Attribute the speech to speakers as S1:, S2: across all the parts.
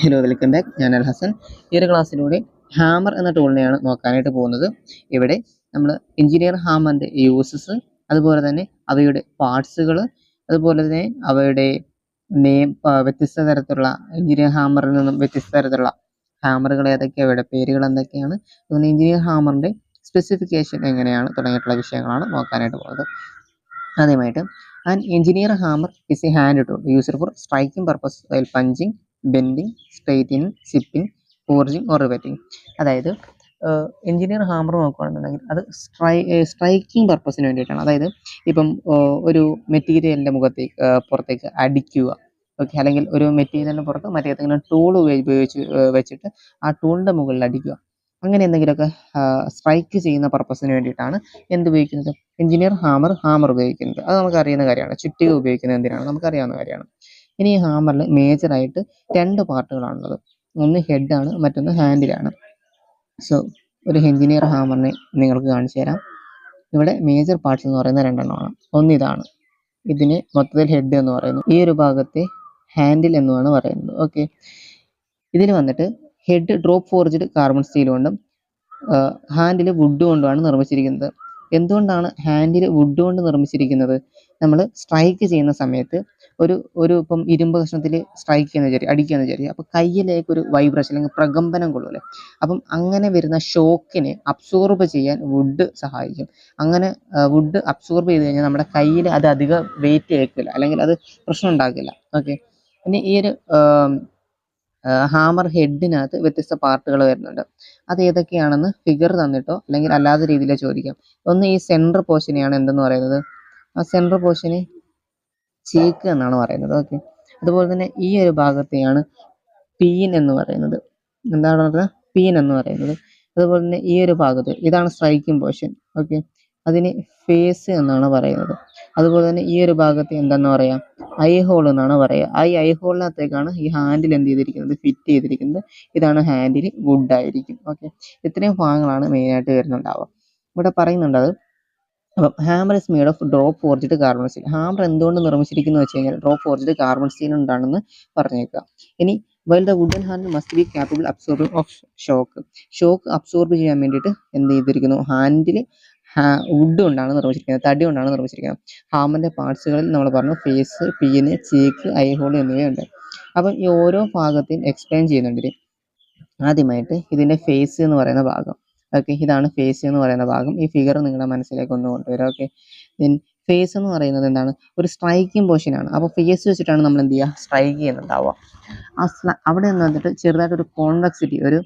S1: Hello welcome back. ഞാൻ അൽ ഹസൻ. ഈ ഒരു ക്ലാസ്സിലൂടെ ഹാമർ എന്ന ടൂളിനെയാണ് നോക്കാനായിട്ട് പോകുന്നത്. ഇവിടെ നമ്മൾ എഞ്ചിനീയർ ഹാമറിന്റെ യൂസസ് അതുപോലെ തന്നെ അവയുടെ പാർട്സുകൾ അതുപോലെ തന്നെ അവയുടെ നെയിം വ്യത്യസ്ത തരത്തിലുള്ള എഞ്ചിനീയർ ഹാമറിൽ നിന്നും വ്യത്യസ്ത തരത്തിലുള്ള ഹാമറുകൾ ഏതൊക്കെയാണ് അവയുടെ പേരുകൾ എന്തൊക്കെയാണ് അതുപോലെ എഞ്ചിനീയർ ഹാമറിന്റെ സ്പെസിഫിക്കേഷൻ എങ്ങനെയാണ് തുടങ്ങിയിട്ടുള്ള വിഷയങ്ങളാണ് നോക്കാനായിട്ട് പോകുന്നത്. ആദ്യമായിട്ട് and engineer hammer is a hand tool used for striking purpose while punching bending straightening chipping forging or riveting അതായത് എഞ്ചിനീയർ ഹാമർ നോക്കുകയാണെന്നുണ്ടെങ്കിൽ അത് സ്ട്രൈ സ്ട്രൈക്കിംഗ് പർപ്പസിന് വേണ്ടിയിട്ടാണ്. അതായത് ഇപ്പം ഒരു മെറ്റീരിയലിന്റെ മുഖത്തേക്ക് പുറത്തേക്ക് അടിക്കുക. ഓക്കെ അല്ലെങ്കിൽ ഒരു മെറ്റീരിയലിന് പുറത്ത് മറ്റേതെങ്കിലും ടൂൾ ഉപയോഗിച്ച് വെച്ചിട്ട് ആ ടൂളിന്റെ മുകളിൽ അടിക്കുക. അങ്ങനെ എന്തെങ്കിലുമൊക്കെ സ്ട്രൈക്ക് ചെയ്യുന്ന പർപ്പസിന് വേണ്ടിയിട്ടാണ് എന്ത് ഉപയോഗിക്കുന്നത്? എഞ്ചിനീയർ ഹാമർ ഹാമർ ഉപയോഗിക്കുന്നത്. അത് നമുക്ക് അറിയുന്ന കാര്യമാണ്. ചുറ്റിക ഉപയോഗിക്കുന്നത് എന്തിനാണ്? നമുക്കറിയാവുന്ന കാര്യമാണ്. ഇനി ഈ ഹാമറിൽ മേജറായിട്ട് രണ്ട് പാർട്ടുകളാണുള്ളത്. ഒന്ന് ഹെഡാണ് മറ്റൊന്ന് ഹാൻഡിലാണ് സോ ഒരു എഞ്ചിനീയർ ഹാമറിനെ നിങ്ങൾക്ക് കാണിച്ചു തരാം. ഇവിടെ മേജർ പാർട്സ് എന്ന് പറയുന്ന രണ്ടെണ്ണമാണ്. ഒന്ന് ഇതാണ്. ഇതിന് മൊത്തത്തിൽ ഹെഡ് എന്ന് പറയുന്നു. ഈ ഒരു ഭാഗത്തെ ഹാൻഡിൽ എന്നുമാണ് പറയുന്നത്. ഓക്കെ ഇതിൽ വന്നിട്ട് head drop forged carbon steel കൊണ്ടും ഹാൻഡിൽ വുഡ് കൊണ്ടുമാണ് നിർമ്മിച്ചിരിക്കുന്നത്. എന്തുകൊണ്ടാണ് ഹാൻഡിൽ വുഡ് കൊണ്ട് നിർമ്മിച്ചിരിക്കുന്നത്? നമ്മൾ സ്ട്രൈക്ക് ചെയ്യുന്ന സമയത്ത് ഒരു ഒരു ഇപ്പം ഇരുമ്പ് കഷ്ണത്തിൽ സ്ട്രൈക്ക് ചെയ്യുന്ന ചെറിയ അടിക്കുകയെന്ന് വിചാരിക്കും അപ്പോൾ കയ്യിലേക്ക് ഒരു വൈബ്രേഷൻ അല്ലെങ്കിൽ പ്രകമ്പനം കൊള്ളൂ അപ്പം അങ്ങനെ വരുന്ന ഷോക്കിനെ അബ്സോർബ് ചെയ്യാൻ വുഡ് സഹായിക്കും. അങ്ങനെ വുഡ് അബ്സോർബ് ചെയ്ത് കഴിഞ്ഞാൽ നമ്മുടെ കയ്യിൽ അത് അധികം വെയിറ്റ് ഏൽക്കില്ല. അല്ലെങ്കിൽ അത് പ്രശ്നം ഉണ്ടാക്കില്ല ഓക്കെ പിന്നെ ഈ ഒരു ഹാമർ ഹെഡിനകത്ത് വ്യത്യസ്ത പാർട്ടുകൾ വരുന്നുണ്ട്. അത് ഏതൊക്കെയാണെന്ന് ഫിഗർ തന്നിട്ടോ അല്ലെങ്കിൽ അല്ലാതെ രീതിയിലോ ചോദിക്കാം. ഒന്ന് ഈ സെൻട്രൽ പോർഷനെയാണ് എന്തെന്ന് പറയുന്നത്? ആ സെൻട്രൽ പോർഷന് ചീക്ക് എന്നാണ് പറയുന്നത്. ഓക്കെ അതുപോലെ തന്നെ ഈ ഒരു ഭാഗത്തെയാണ് പീൻ എന്ന് പറയുന്നത്. എന്താണ് പറയുന്നത് പീൻ എന്ന് പറയുന്നത്. അതുപോലെ തന്നെ ഈ ഒരു ഭാഗത്ത് ഇതാണ് സ്ട്രൈക്കിംഗ് പോർഷൻ. ഓക്കെ അതിന് ഫേസ് എന്നാണ് പറയുന്നത്. അതുപോലെ തന്നെ ഈ ഒരു ഭാഗത്ത് എന്താണെന്ന് പറയാം? ഐ ഹോൾ എന്നാണ് പറയുക. ആ ഐ ഹോളിനകത്തേക്കാണ് ഈ ഹാൻഡിൽ എന്ത് ചെയ്തിരിക്കുന്നത്? ഫിറ്റ് ചെയ്തിരിക്കുന്നത്. ഇതാണ് ഹാൻഡിൽ വുഡ് ആയിരിക്കും. ഓക്കെ ഇത്രയും ഭാഗങ്ങളാണ് മെയിനായിട്ട് വരുന്നുണ്ടാവുക. ഇവിടെ പറയുന്നുണ്ട് അത് അപ്പം hammer is made of drop forged carbon steel hammer എന്തുകൊണ്ട് നിർമ്മിച്ചിരിക്കുന്നു വെച്ച് കഴിഞ്ഞാൽ ഡ്രോപ്പ് ഫോർജിഡ് കാർബൺ സ്റ്റീൽ ഉണ്ടാണെന്ന് പറഞ്ഞേക്കുക. ഇനി while the wooden handle must be capable absorbing of shock shock absorb ചെയ്യാൻ വേണ്ടിയിട്ട് എന്ത് ചെയ്തിരിക്കുന്നു? ഹാൻഡിൽ വുഡ് കൊണ്ടാണ് നിർമ്മിച്ചിരിക്കുന്നത് തടി കൊണ്ടാണ് നിർമ്മിച്ചിരിക്കുന്നത്. ഹാമറിന്റെ പാർട്സുകളിൽ നമ്മൾ പറഞ്ഞു ഫേസ് പീന് ചീക്ക് ഹോൾ എന്നിവയുണ്ട്. അപ്പം ഈ ഓരോ ഭാഗത്തെയും എക്സ്പ്ലെയിൻ ചെയ്യുന്നുണ്ട്. ആദ്യമായിട്ട് ഇതിന്റെ ഫേസ് എന്ന് പറയുന്ന ഭാഗം. ഓക്കെ ഇതാണ് ഫേസ് എന്ന് പറയുന്ന ഭാഗം. ഈ ഫിഗർ നിങ്ങളുടെ മനസ്സിലേക്ക് ഒന്ന് കൊണ്ടുവരാം ഓക്കെ ദെൻ ഫേസ് എന്ന് പറയുന്നത് എന്താണ്? ഒരു സ്ട്രൈക്കിംഗ് പോർഷനാണ് അപ്പോൾ ഫേസ് വെച്ചിട്ടാണ് നമ്മൾ എന്ത് ചെയ്യുക? സ്ട്രൈക്ക് ചെയ്യുന്നുണ്ടാവുക. ആ അവിടെ നിന്ന് വന്നിട്ട് ചെറുതായിട്ട് ഒരു കോൺവെക്സിറ്റി ഒരു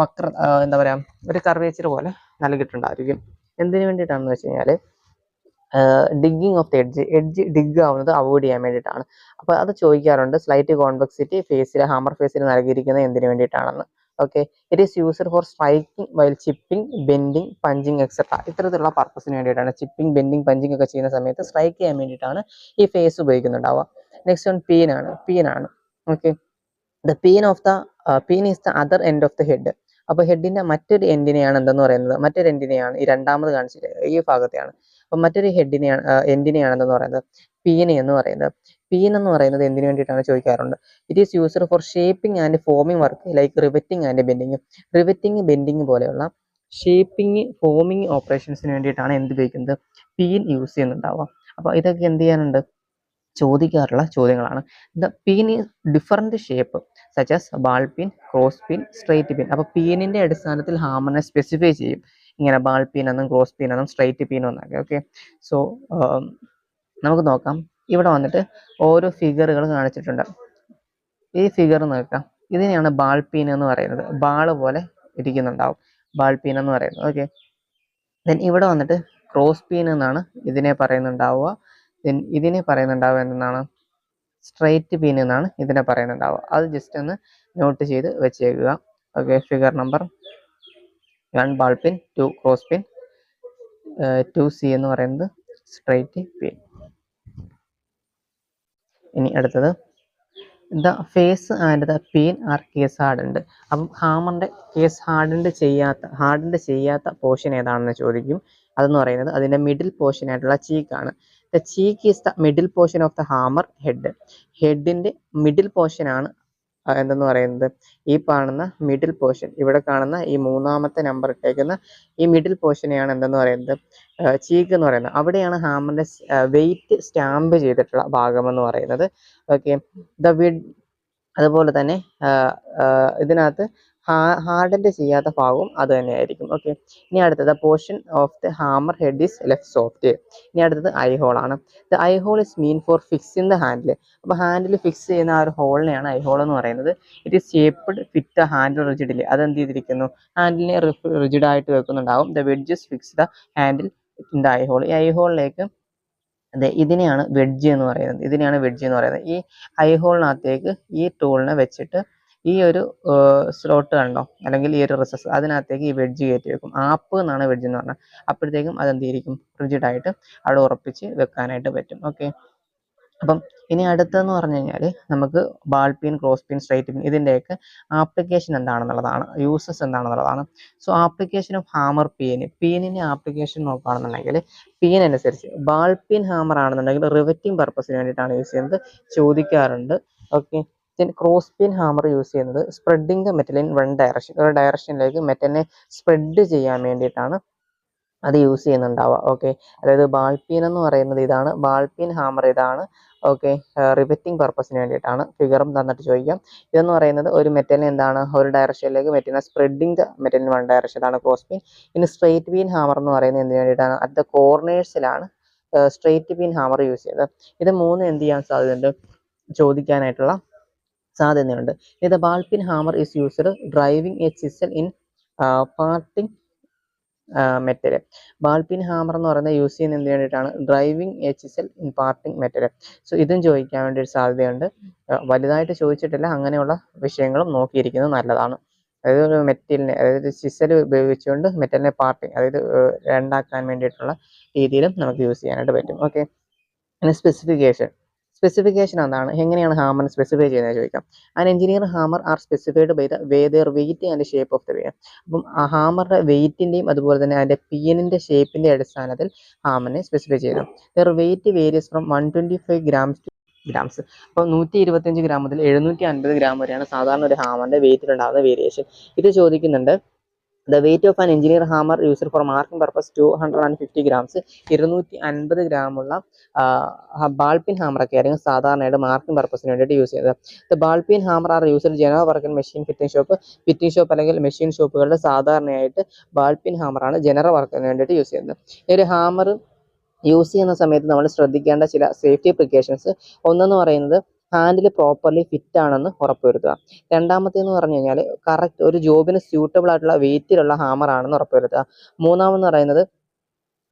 S1: വക്ര എന്താ പറയുക ഒരു കർവേച്ചർ പോലെ നൽകിയിട്ടുണ്ടായിരിക്കും. എന്തിനു വേണ്ടിയിട്ടാണെന്ന് വെച്ച് കഴിഞ്ഞാൽ digging of the edge edge dig ആവുന്നത് അവോയ്ഡ് ചെയ്യാൻ വേണ്ടിയിട്ടാണ്. അപ്പോൾ അത് ചോദിക്കാറുണ്ട് സ്ലൈറ്റ് കോൺവെക്സിറ്റി ഫേസിൽ ഹാമർ ഫേസിൽ നൽകിയിരിക്കുന്നത് എന്തിനു വേണ്ടിയിട്ടാണെന്ന്. Okay it is used for striking while chipping bending punching etcetera ഇത്തരത്തിലുള്ള പർപ്പസിന് വേണ്ടിയിട്ടാണ് ചിപ്പിംഗ് ബെൻഡിങ് പഞ്ചിങ് ഒക്കെ ചെയ്യുന്ന സമയത്ത് സ്ട്രൈക്ക് ചെയ്യാൻ വേണ്ടിയിട്ടാണ് ഈ ഫേസ് ഉപയോഗിക്കുന്നുണ്ടാവുക. നെക്സ്റ്റ് വൺ പീനാണ് പീനാണ് okay the peen of the peen is the other end of the head അപ്പോൾ ഹെഡിന്റെ മറ്റൊരു എൻഡിനെയാണ് എന്തെന്ന് പറയുന്നത്? മറ്റൊരു എൻഡിനെയാണ് ഈ രണ്ടാമത് കാണിച്ചിട്ട് ഈ ഭാഗത്തെയാണ്. അപ്പം മറ്റൊരു ഹെഡിനെയാണ് എൻഡിനെയാണെന്ന് പറയുന്നത് പീനെ എന്ന് പറയുന്നത്. പീൻ എന്ന് പറയുന്നത് എന്തിനു വേണ്ടിയിട്ടാണ് ചോദിക്കാറുണ്ട്? It is used for shaping and forming work like riveting and bending riveting bending പോലെയുള്ള ഷേപ്പിംഗ് ഫോമിംഗ് ഓപ്പറേഷൻസിന് വേണ്ടിയിട്ടാണ് എന്ത് ഉപയോഗിക്കുന്നത്? പീൻ യൂസ് ചെയ്യുന്നുണ്ടാവുക അപ്പോൾ ഇതൊക്കെ എന്ത് ചെയ്യാനുണ്ട് ചോദിക്കാറുള്ള ചോദ്യങ്ങളാണ്. The peen is different shape such as ball pin cross pin straight pin അപ്പോൾ പീനിന്റെ അടിസ്ഥാനത്തിൽ ഹാമറിനെ സ്പെസിഫൈ ചെയ്യും. ഇങ്ങനെ ബാൾ പീൻ എന്നും ക്രോസ് പീൻ എന്നും സ്ട്രൈറ്റ് പീൻ എന്നൊക്കെ ഓക്കെ സോ നമുക്ക് നോക്കാം. ഇവിടെ വന്നിട്ട് ഓരോ ഫിഗറുകൾ കാണിച്ചിട്ടുണ്ട്. ഈ ഫിഗർ നോക്കാം. ഇതിനെയാണ് ബാൾ പീൻ എന്ന് പറയുന്നത്. ബാൾ പോലെ ഇരിക്കുന്നുണ്ടാവും. ബാൾ പീൻ എന്ന് പറയുന്നത് ഓക്കെ ദെൻ ഇവിടെ വന്നിട്ട് ക്രോസ് പീൻ എന്നാണ് ഇതിനെ പറയുന്നുണ്ടാവുക. ദെൻ ഇതിനെ പറയുന്നുണ്ടാവുക എന്നാണ് സ്ട്രൈറ്റ് പീൻ എന്നാണ് ഇതിനെ പറയുന്നുണ്ടാവുക. അത് ജസ്റ്റ് ഒന്ന് നോട്ട് ചെയ്ത് വെച്ചേക്കുക. Okay figure number one ball pin two cross pin two C എന്ന് പറയുന്നത് സ്ട്രൈറ്റ് പിൻ ഇനി അടുത്തത്. The face and the peen are case hardened അപ്പം ഹാമറിന്റെ കേസ് ഹാർഡൻഡ് ചെയ്യാത്ത ഹാർഡൻഡ് ചെയ്യാത്ത പോർഷൻ ഏതാണെന്ന് ചോദിക്കും. അതെന്ന് പറയുന്നത് അതിന്റെ മിഡിൽ പോർഷൻ ആയിട്ടുള്ള ചീക്കാണ് the cheek is the middle portion of the hammer head ഹെഡിന്റെ middle portion ആണ് എന്തെന്ന് പറയുന്നത്? ഈ കാണുന്ന മിഡിൽ പോർഷൻ ഇവിടെ കാണുന്ന ഈ മൂന്നാമത്തെ നമ്പർ ഇട്ടേക്കുന്ന ഈ മിഡിൽ പോർഷനെയാണ് എന്തെന്ന് പറയുന്നത്? ചീക്ക് എന്ന് പറയുന്നത്. അവിടെയാണ് ഹാമറിന്റെ വെയിറ്റ് സ്റ്റാമ്പ് ചെയ്തിട്ടുള്ള ഭാഗം എന്ന് പറയുന്നത്. ഓക്കെ ദ വിഡ് അതുപോലെ തന്നെ ഇതിനകത്ത് ഹാർഡൻഡ് ചെയ്യാത്ത ഭാഗവും അത് തന്നെയായിരിക്കും. ഓക്കെ. ഇനി അടുത്തത് portion of the hammer head is left soft. ഇനി അടുത്തത് ഐ ഹോൾ ആണ്. The eye hole is mean for fixing the handle. അപ്പോൾ ഹാൻഡിൽ ഫിക്സ് ചെയ്യുന്ന ആ ഒരു ഹോളിനെയാണ് ഐ ഹോൾ എന്ന് പറയുന്നത്. It is shaped fit the handle rigidly അത് എന്ത് ചെയ്തിരിക്കുന്നു? ഹാൻഡിലിനെ റിജിഡ് ആയിട്ട് വെക്കുന്നുണ്ടാവും. The wedges fix the handle in the eye hole. ഈ ഐ ഹോളിലേക്ക് അതെ ഇതിനെയാണ് വെഡ്ജ് എന്ന് പറയുന്നത്. ഇതിനെയാണ് വെഡ്ജ് എന്ന് പറയുന്നത്. ഈ ഐ ഹോളിനകത്തേക്ക് ഈ ടൂളിനെ വെച്ചിട്ട് ഈ ഒരു സ്ലോട്ട് കണ്ടോ? അല്ലെങ്കിൽ ഈ ഒരു റിസസ് അതിനകത്തേക്ക് ഈ വെഡ്ജ് കയറ്റി വെക്കും. ആപ്പ് എന്നാണ് വെഡ്ജ് എന്ന് പറഞ്ഞാൽ അപ്പോഴത്തേക്കും അത് എന്ത് ചെയ്തിരിക്കും റിജിഡ് ആയിട്ട് അവിടെ ഉറപ്പിച്ച് വെക്കാനായിട്ട് പറ്റും. ഓക്കെ അപ്പം ഇനി അടുത്തതെന്ന് പറഞ്ഞു കഴിഞ്ഞാൽ നമുക്ക് ball peen cross peen straight peen ഇതിന്റെയൊക്കെ ആപ്ലിക്കേഷൻ എന്താണെന്നുള്ളതാണ് uses എന്താണെന്നുള്ളതാണ്. So application of hammer peen പീനിന്റെ application നോക്കുകയാണെന്നുണ്ടെങ്കിൽ പീൻ അനുസരിച്ച് ബാൾ പിൻ ഹാമർ ആണെന്നുണ്ടെങ്കിൽ റിവറ്റിംഗ് പർപ്പസിന് വേണ്ടിയിട്ടാണ് യൂസ് ചെയ്യുന്നത്. ചോദിക്കാറുണ്ട്. Okay cross peen hammer use ചെയ്യുന്നത് spreading the metal in one direction ഒരു ഡയറക്ഷനിലേക്ക് മെറ്റലിനെ സ്പ്രെഡ് ചെയ്യാൻ വേണ്ടിയിട്ടാണ് അത് യൂസ് ചെയ്യുന്നുണ്ടാവുക ഓക്കെ അതായത് ബാൾപീൻ എന്ന് പറയുന്നത് ഇതാണ്. ബാൾപീൻ ഹാമർ ഇതാണ്. ഓക്കെ റിവറ്റിംഗ് പർപ്പസിന് വേണ്ടിയിട്ടാണ്. ഫിഗറും തന്നിട്ട് ചോദിക്കാം. ഇതെന്ന് പറയുന്നത് ഒരു മെറ്റലിനെ എന്താണ്? ഒരു ഡയറക്ഷനിലേക്ക് മെറ്റലിനെ സ്പ്രെഡിങ് ദ മെറ്റലിന് വൺ ഡയറക്ഷൻ ഇതാണ് ക്രോസ് പീൻ ഇനി സ്ട്രേറ്റ് പീൻ ഹാമർ എന്ന് പറയുന്നത് എന്തിനു വേണ്ടിയിട്ടാണ്? അറ്റ് ദ കോർണേഴ്സിലാണ് സ്ട്രേറ്റ് പീൻ ഹാമർ യൂസ് ചെയ്യുന്നത്. ഇത് മൂന്ന് എന്ത് ചെയ്യാൻ സാധ്യതയുണ്ട്? ചോദിക്കാനായിട്ടുള്ള സാധ്യതയുണ്ട്. ഇത് ball peen hammer is used driving a chisel in parting metal ball peen hammer എന്ന് പറയുന്നത് യൂസ് ചെയ്യുന്ന എന്തിനു വേണ്ടിയിട്ടാണ്? Driving H S in parting metal so ഇതും ചോദിക്കാൻ വേണ്ടി ഒരു സാധ്യതയുണ്ട് വലുതായിട്ട് ചോദിച്ചിട്ടില്ല. അങ്ങനെയുള്ള വിഷയങ്ങളും നോക്കിയിരിക്കുന്നത് നല്ലതാണ്. അതായത് ഒരു മെറ്റലിനെ അതായത് ചിസൽ ഉപയോഗിച്ചുകൊണ്ട് മെറ്റലിനെ പാർട്ടിങ് അതായത് രണ്ടാക്കാൻ വേണ്ടിയിട്ടുള്ള രീതിയിലും നമുക്ക് യൂസ് ചെയ്യാനായിട്ട് പറ്റും. ഓക്കെ. പിന്നെ സ്പെസിഫിക്കേഷൻ സ്പെസിഫിക്കേഷൻ എന്താണ്? എങ്ങനെയാണ് ഹാമർ സ്പെസിഫൈ ചെയ്യുന്നത് ചോദിക്കാം. An engineer hammer are specified by the way their weight and shape of the way അപ്പം ആ ഹാമറുടെ വെയിറ്റിന്റെയും അതുപോലെ തന്നെ അതിന്റെ പിയനിന്റെ ഷേപ്പിന്റെ അടിസ്ഥാനത്തിൽ ഹാമറിനെ സ്പെസിഫൈ ചെയ്യണം their weight varies from one twenty five grams to grams അപ്പോൾ നൂറ്റി ഇരുപത്തിയഞ്ച് ഗ്രാം മുതൽ എഴുന്നൂറ്റി അൻപത് ഗ്രാം വരെയാണ് സാധാരണ ഒരു ഹാമറിന്റെ വെയിറ്റിൽ ഉണ്ടാകുന്ന വേരിയേഷൻ ഇത് ചോദിക്കുന്നുണ്ട് the weight of an engineer hammer user for marking purpose two hundred and fifty grams ഇരുന്നൂറ്റി അൻപത് ഗ്രാമുള്ള ബാൾപിൻ ഹാമറൊക്കെ ആയിരിക്കും സാധാരണയായിട്ട് മാർക്കിംഗ് പർപ്പസിന് വേണ്ടിയിട്ട് യൂസ് ചെയ്യുന്നത് the ball peen hammer are user general work machine fitting shop fitting shop അല്ലെങ്കിൽ മെഷീൻ ഷോപ്പുകളിൽ സാധാരണയായിട്ട് ബാൾപിൻ ഹാമറാണ് ജനറൽ വർക്കിന് വേണ്ടിയിട്ട് യൂസ് ചെയ്യുന്നത്. ഈ ഒരു ഹാമർ യൂസ് ചെയ്യുന്ന സമയത്ത് നമ്മൾ ശ്രദ്ധിക്കേണ്ട ചില സേഫ്റ്റി പ്രിക്കോഷൻസ് ഒന്നെന്ന് പറയുന്നത് ഹാൻഡിൽ പ്രോപ്പർലി ഫിറ്റ് ആണെന്ന് ഉറപ്പുവരുത്തുക. രണ്ടാമത്തേന്ന് പറഞ്ഞു കഴിഞ്ഞാൽ കറക്റ്റ് ഒരു ജോബിന് സ്യൂട്ടബിൾ ആയിട്ടുള്ള വെയിറ്റിലുള്ള ഹാമർ ആണെന്ന് ഉറപ്പുവരുത്തുക. മൂന്നാമെന്ന് പറയുന്നത്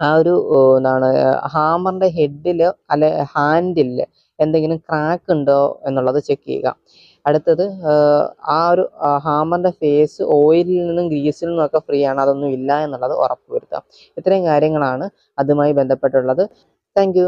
S1: ആ ഒരു എന്താണ് ഹാമറിന്റെ ഹെഡിൽ അല്ലെ ഹാൻഡിൽ എന്തെങ്കിലും ക്രാക്ക് ഉണ്ടോ എന്നുള്ളത് ചെക്ക് ചെയ്യുക. അടുത്തത് ആ ഒരു ഹാമറിന്റെ ഫേസ് ഓയിലിൽ നിന്നും ഗ്രീസിൽ നിന്നും ഒക്കെ ഫ്രീ ആണ്. അതൊന്നും ഇല്ല എന്നുള്ളത് ഉറപ്പുവരുത്തുക. ഇത്രയും കാര്യങ്ങളാണ് അതുമായി ബന്ധപ്പെട്ടുള്ളത്. താങ്ക്